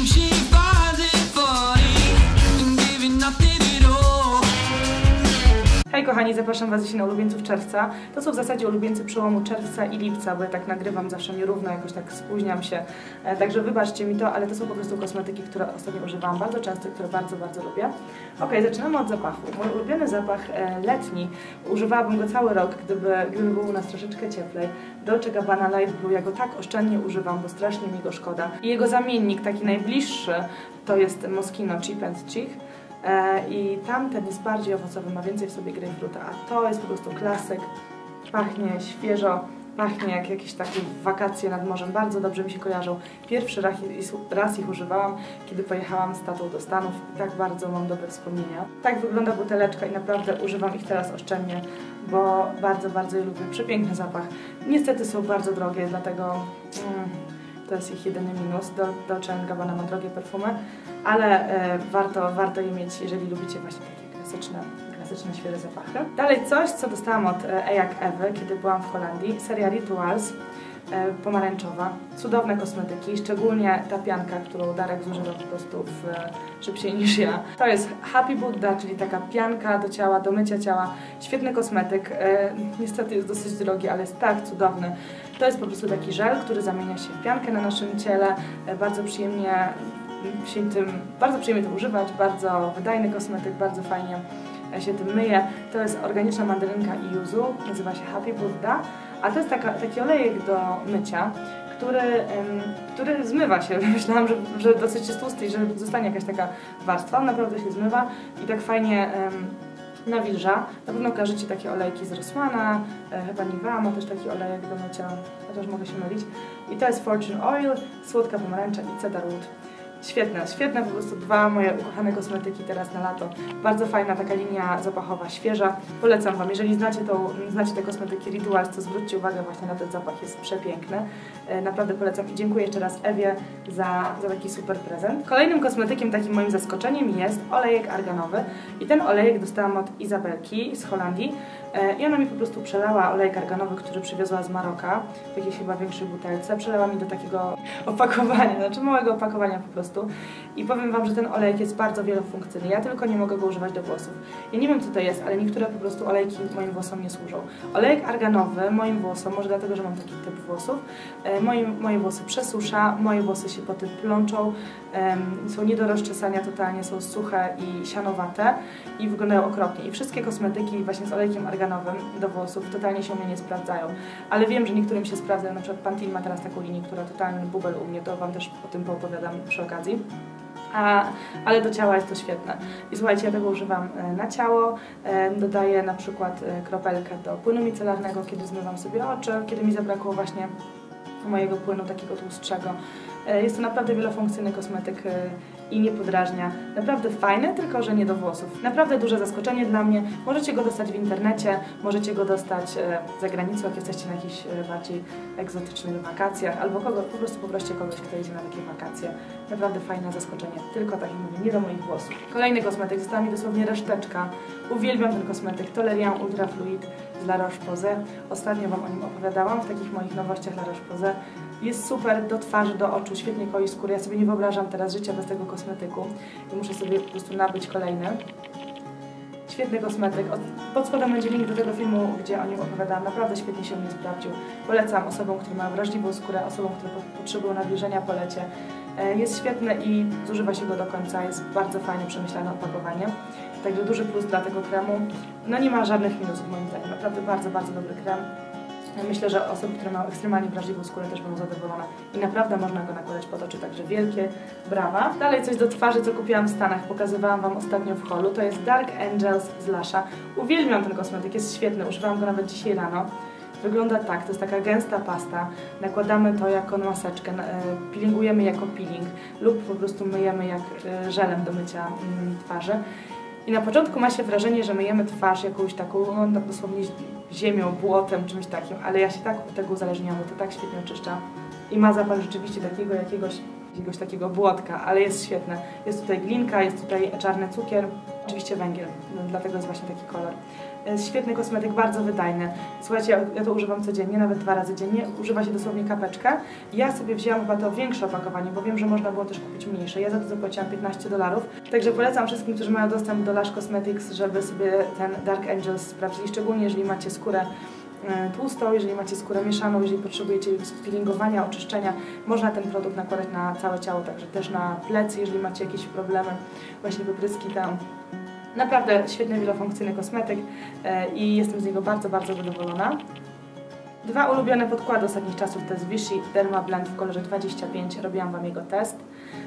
kimşi kochani, zapraszam Was dzisiaj na ulubieńców czerwca. To są w zasadzie ulubieńcy przełomu czerwca i lipca, bo ja tak nagrywam zawsze nierówno, jakoś tak spóźniam się. E, także wybaczcie mi to, ale to są po prostu kosmetyki, które ostatnio używałam bardzo często i które bardzo, bardzo lubię. Ok, zaczynamy od zapachu. Mój ulubiony zapach e, letni. Używałabym go cały rok, gdyby, gdyby był u nas troszeczkę cieplej. Dolce Gabbana Light Blue, ja go tak oszczędnie używam, bo strasznie mi go szkoda. I jego zamiennik, taki najbliższy, to jest Moschino Cheap and Cheek. E, I tamten jest bardziej owocowy, ma więcej w sobie grapefruita, a to jest po prostu klasyk. Pachnie świeżo, pachnie jak jakieś takie wakacje nad morzem. Bardzo dobrze mi się kojarzą. Pierwszy raz, raz ich używałam, kiedy pojechałam z tatą do Stanów i tak bardzo mam dobre wspomnienia. Tak wygląda buteleczka i naprawdę używam ich teraz oszczędnie, bo bardzo, bardzo je lubię. Przepiękny zapach. Niestety są bardzo drogie, dlatego... Mm, to jest ich jedyny minus. Dolce Gabbana ma drogie perfumy, ale e, warto, warto je mieć, jeżeli lubicie właśnie takie klasyczne, klasyczne świeże zapachy. Dalej coś, co dostałam od Ejak Ewy, kiedy byłam w Holandii. Seria Rituals pomarańczowa. Cudowne kosmetyki, szczególnie ta pianka, którą Darek zużywa po prostu w, e, szybciej niż ja. To jest Happy Buddha, czyli taka pianka do ciała, do mycia ciała. Świetny kosmetyk. E, niestety jest dosyć drogi, ale jest tak cudowny. To jest po prostu taki żel, który zamienia się w piankę na naszym ciele. E, bardzo przyjemnie się tym, bardzo przyjemnie to używać, bardzo wydajny kosmetyk, bardzo fajnie się tym myje. To jest organiczna mandarynka i yuzu, nazywa się Happy Buddha, a to jest taka, taki olejek do mycia, który, który zmywa się. Myślałam, że, że dosyć jest tłusty i że zostanie jakaś taka warstwa, on naprawdę się zmywa i tak fajnie nawilża. Na pewno kojarzycie takie olejki z Rossmana, e, chyba Nivea ma też taki olejek do mycia, chociaż mogę się mylić. I to jest Fortune Oil, słodka pomarańcza i cedarwood. Świetne, świetne po prostu dwa moje ukochane kosmetyki teraz na lato. Bardzo fajna taka linia zapachowa, świeża. Polecam Wam, jeżeli znacie, tą, znacie te kosmetyki Rituals, to zwróćcie uwagę właśnie na ten zapach, jest przepiękny. E, naprawdę polecam i dziękuję jeszcze raz Ewie za, za taki super prezent. Kolejnym kosmetykiem, takim moim zaskoczeniem jest olejek arganowy i ten olejek dostałam od Izabelki z Holandii e, i ona mi po prostu przelała olejek arganowy, który przywiozła z Maroka w jakiejś chyba większej butelce. Przelała mi do takiego opakowania, znaczy małego opakowania po prostu prostu. I powiem Wam, że ten olejek jest bardzo wielofunkcyjny. Ja tylko nie mogę go używać do włosów. Ja nie wiem co to jest, ale niektóre po prostu olejki moim włosom nie służą. Olejek arganowy moim włosom, może dlatego, że mam taki typ włosów, e, moje, moje włosy przesusza, moje włosy się potem plączą, są nie do rozczesania totalnie, są suche i sianowate i wyglądają okropnie. I wszystkie kosmetyki właśnie z olejkiem arganowym do włosów totalnie się u mnie nie sprawdzają. Ale wiem, że niektórym się sprawdzają, na przykład Pantene ma teraz taką linię, która totalny bubel u mnie, to Wam też o tym poopowiadam przy okazji okazji. A, ale do ciała jest to świetne. I słuchajcie, ja tego używam e, na ciało, e, dodaję na przykład e, kropelkę do płynu micelarnego, kiedy zmywam sobie oczy, kiedy mi zabrakło właśnie mojego płynu takiego tłustszego. Jest to naprawdę wielofunkcyjny kosmetyk i nie podrażnia. Naprawdę fajny, tylko że nie do włosów. Naprawdę duże zaskoczenie dla mnie. Możecie go dostać w internecie, możecie go dostać e, za granicą, jak jesteście na jakichś e, bardziej egzotycznych wakacjach, albo kogo, po prostu poproście kogoś, kto idzie na takie wakacje. Naprawdę fajne zaskoczenie, tylko tak jak mówię, nie do moich włosów. Kolejny kosmetyk, została mi dosłownie reszteczka. Uwielbiam ten kosmetyk, Tolerian Ultra Fluid z La Roche-Posay. Ostatnio Wam o nim opowiadałam w takich moich nowościach La Roche-Posay. Jest super do twarzy, do oczu, świetnie koi skórę. Ja sobie nie wyobrażam teraz życia bez tego kosmetyku i muszę sobie po prostu nabyć kolejny. Świetny kosmetyk. Pod spodem będzie link do tego filmu, gdzie o nim opowiadałam. Naprawdę świetnie się mnie sprawdził. Polecam osobom, które mają wrażliwą skórę, osobom, które potrzebują nawilżenia po lecie. E, jest świetny i zużywa się go do końca. Jest bardzo fajnie przemyślane opakowanie. Także duży plus dla tego kremu. No nie ma żadnych minusów moim zdaniem. Naprawdę bardzo, bardzo dobry krem. Myślę, że osoby, które mają ekstremalnie wrażliwą skórę też będą zadowolone i naprawdę można go nakładać pod oczy, także wielkie brawa. Dalej coś do twarzy, co kupiłam w Stanach, pokazywałam Wam ostatnio w holu, to jest Dark Angels z Lasha. Uwielbiam ten kosmetyk, jest świetny, używałam go nawet dzisiaj rano. Wygląda tak, to jest taka gęsta pasta, nakładamy to jako maseczkę, e, peelingujemy jako peeling lub po prostu myjemy jak e, żelem do mycia mm, twarzy. I na początku ma się wrażenie, że myjemy twarz jakąś taką, no dosłownie ziemią, błotem, czymś takim, ale ja się tak od tego uzależniłam, bo to tak świetnie oczyszcza. I ma zapach rzeczywiście takiego jakiegoś, jakiegoś takiego błotka, ale jest świetne. Jest tutaj glinka, jest tutaj czarny cukier, Oczywiście węgiel, no, dlatego jest właśnie taki kolor. E, Świetny kosmetyk, bardzo wydajny. Słuchajcie, ja- to używam codziennie, nawet dwa razy dziennie. Używa się dosłownie kapeczkę. Ja sobie wzięłam chyba to większe opakowanie, bo wiem, że można było też kupić mniejsze. Ja za to zapłaciłam 15 dolarów. Także polecam wszystkim, którzy mają dostęp do Lash Cosmetics, żeby sobie ten Dark Angels sprawdzili, szczególnie jeżeli macie skórę tłustą, jeżeli macie skórę mieszaną, jeżeli potrzebujecie peelingowania, oczyszczenia, można ten produkt nakładać na całe ciało, także też na plecy, jeżeli macie jakieś problemy, właśnie wypryski tam. Naprawdę świetny, wielofunkcyjny kosmetyk e, i jestem z niego bardzo, bardzo zadowolona. Dwa ulubione podkłady ostatnich czasów to jest Vichy Derma Blend w kolorze 25. Robiłam Wam jego test.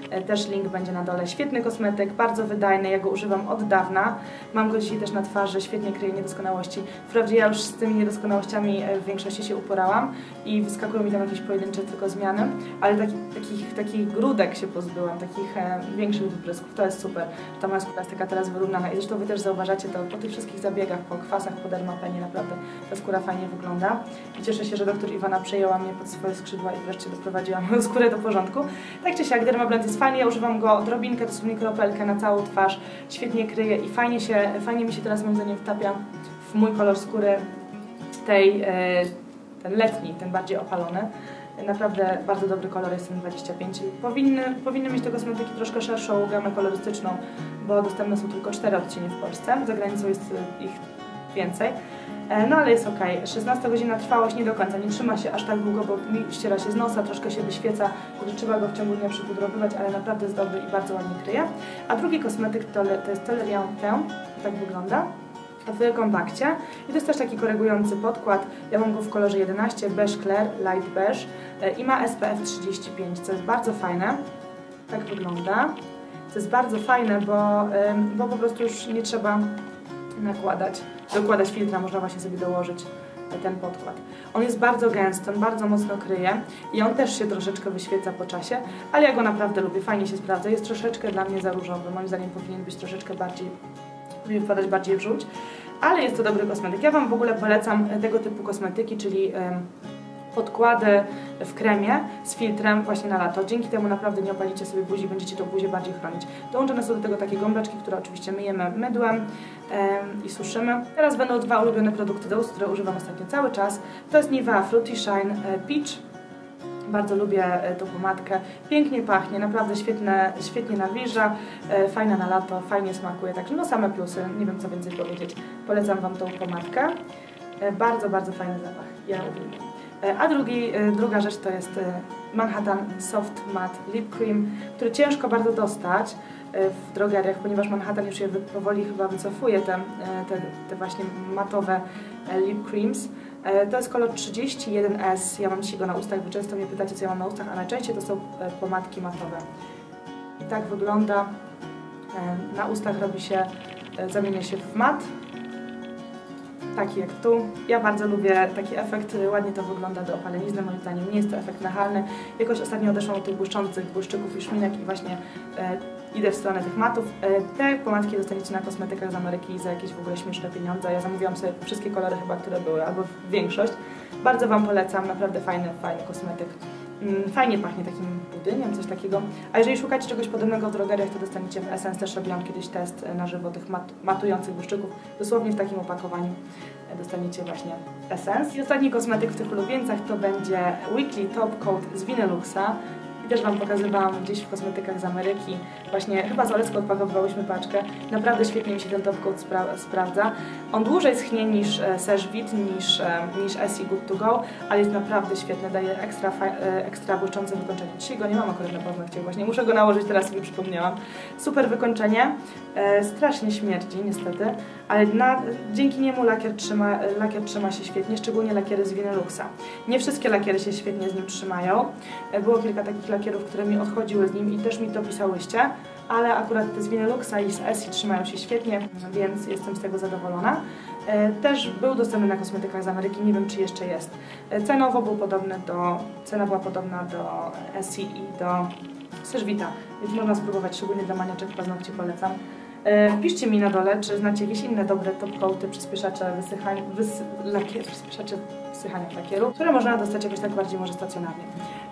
E, Też link będzie na dole. Świetny kosmetyk, bardzo wydajny, ja go używam od dawna. Mam go dzisiaj też na twarzy, świetnie kryje niedoskonałości. Wprawdzie ja już z tymi niedoskonałościami e, w większości się uporałam i wyskakują mi tam jakieś pojedyncze tylko zmiany, ale taki, takich, takich grudek się pozbyłam, takich e, większych wyprysków. To jest super. Ta moja skóra jest teraz wyrównana i zresztą Wy też zauważacie to po tych wszystkich zabiegach, po kwasach, po dermapenie, naprawdę ta skóra fajnie wygląda. I cieszę się, że doktor Iwana przejęła mnie pod swoje skrzydła i wreszcie doprowadziła moją skórę do porządku. Tak czy siak, Dermablend jest fajny, ja używam go odrobinkę, dosłownie kropelkę na całą twarz, świetnie kryje i fajnie, się, fajnie mi się teraz moim zdaniem wtapia w mój kolor skóry tej, e, ten letni, ten bardziej opalony. Naprawdę bardzo dobry kolor jest ten 25. Powinny, powinny mieć te kosmetyki troszkę szerszą gamę kolorystyczną, bo dostępne są tylko 4 odcienie w Polsce. Za granicą jest ich więcej. E, No ale jest ok. 16 godzina trwałość nie do końca, nie trzyma się aż tak długo, bo ściera się z nosa, troszkę się wyświeca, także trzeba go w ciągu dnia przypudrowywać, ale naprawdę jest dobry i bardzo ładnie kryje. A drugi kosmetyk to, to jest Tolerian Femme, tak wygląda w kompakcie i to jest też taki korygujący podkład. Ja mam go w kolorze 11, beige clair, light beige e, i ma SPF 35, co jest bardzo fajne. Tak wygląda. To jest bardzo fajne, bo, bo po prostu już nie trzeba nakładać, dokładać filtra, można właśnie sobie dołożyć ten podkład. On jest bardzo gęsty, on bardzo mocno kryje i on też się troszeczkę wyświeca po czasie, ale ja go naprawdę lubię, fajnie się sprawdza. Jest troszeczkę dla mnie za różowy, moim zdaniem powinien być troszeczkę bardziej, powinien wpadać bardziej w żółć, ale jest to dobry kosmetyk. Ja Wam w ogóle polecam tego typu kosmetyki, czyli em, podkłady w kremie z filtrem właśnie na lato. Dzięki temu naprawdę nie opalicie sobie buzi, będziecie tą buzię bardziej chronić. Dołączone są do tego takie gąbeczki, które oczywiście myjemy mydłem em, i suszymy. Teraz będą dwa ulubione produkty do ust, które używam ostatnio cały czas. To jest Nivea Fruity Shine e, Peach. Bardzo lubię e, tą pomadkę. Pięknie pachnie, naprawdę świetne, świetnie nawilża, e, fajna na lato, fajnie smakuje, także no same plusy, nie wiem co więcej powiedzieć. Polecam Wam tą pomadkę. Bardzo, bardzo fajny zapach, ja uwielbiam. E, A drugi, e, druga rzecz to jest e, Manhattan Soft Matte Lip Cream, który ciężko bardzo dostać w drogeriach, ponieważ Manhattan już je powoli chyba wycofuje te, te, te właśnie matowe lip creams. To jest kolor 31S, ja mam dzisiaj go na ustach, bo często mnie pytacie co ja mam na ustach, a najczęściej to są pomadki matowe. I tak wygląda. Na ustach robi się, zamienia się w mat, taki jak tu. Ja bardzo lubię taki efekt, y, ładnie to wygląda do opalenizny, moim zdaniem nie jest to efekt nachalny. Jakoś ostatnio odeszłam od tych błyszczących błyszczyków i szminek i właśnie e, idę w stronę tych matów. E, te pomadki dostaniecie na kosmetykach z Ameryki za jakieś w ogóle śmieszne pieniądze. Ja zamówiłam sobie wszystkie kolory chyba, które były, albo większość. Bardzo Wam polecam, naprawdę fajny, fajny kosmetyk. Mm, Fajnie pachnie takim budyniem, coś takiego. A jeżeli szukacie czegoś podobnego w drogeriach, to dostaniecie w Essence. Też robiłam kiedyś test e, na żywo tych mat matujących błyszczyków. Dosłownie w takim opakowaniu e, dostaniecie właśnie Essence. I ostatni kosmetyk w tych ulubieńcach to będzie Weekly Top Coat z Vineluxa. I też Wam pokazywałam gdzieś w kosmetykach z Ameryki. Właśnie chyba z Olecką odpakowywałyśmy paczkę. Naprawdę świetnie mi się ten top coat spra sprawdza. On dłużej schnie niż e, Serge Vit, niż, e, niż Essie Good To Go, ale jest naprawdę świetny, daje ekstra, e, ekstra błyszczące wykończenie. Dzisiaj go nie mam akurat na paznokcie, właśnie muszę go nałożyć, teraz sobie przypomniałam. Super wykończenie, e, strasznie śmierdzi niestety, ale na, dzięki niemu lakier trzyma, lakier trzyma się świetnie, szczególnie lakiery z Vineluxa. Nie wszystkie lakiery się świetnie z nim trzymają. E, Było kilka takich lakierów, które mi odchodziły z nim i też mi to pisałyście, ale akurat te z Vineluxa i z Essie trzymają się świetnie, więc jestem z tego zadowolona. E, Też był dostępny na kosmetykach z Ameryki, nie wiem czy jeszcze jest. E, Cenowo był podobny do, cena była podobna do Essie i do Serwita, więc można spróbować, szczególnie dla maniaczek paznokci polecam. E, Piszcie mi na dole, czy znacie jakieś inne dobre top coaty, przyspieszacze wysychań, wys, lakier, przyspieszacze wysychania lakieru, które można dostać jakoś tak bardziej może stacjonarnie.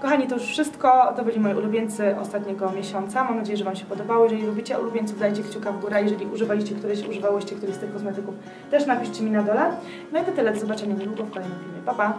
Kochani, to już wszystko. To byli moi ulubieńcy ostatniego miesiąca. Mam nadzieję, że Wam się podobało. Jeżeli lubicie ulubieńców, dajcie kciuka w górę. Jeżeli używaliście któreś, używałyście któryś z tych kosmetyków, też napiszcie mi na dole. No i to tyle. Do zobaczenia niedługo w kolejnym filmie. Pa, pa!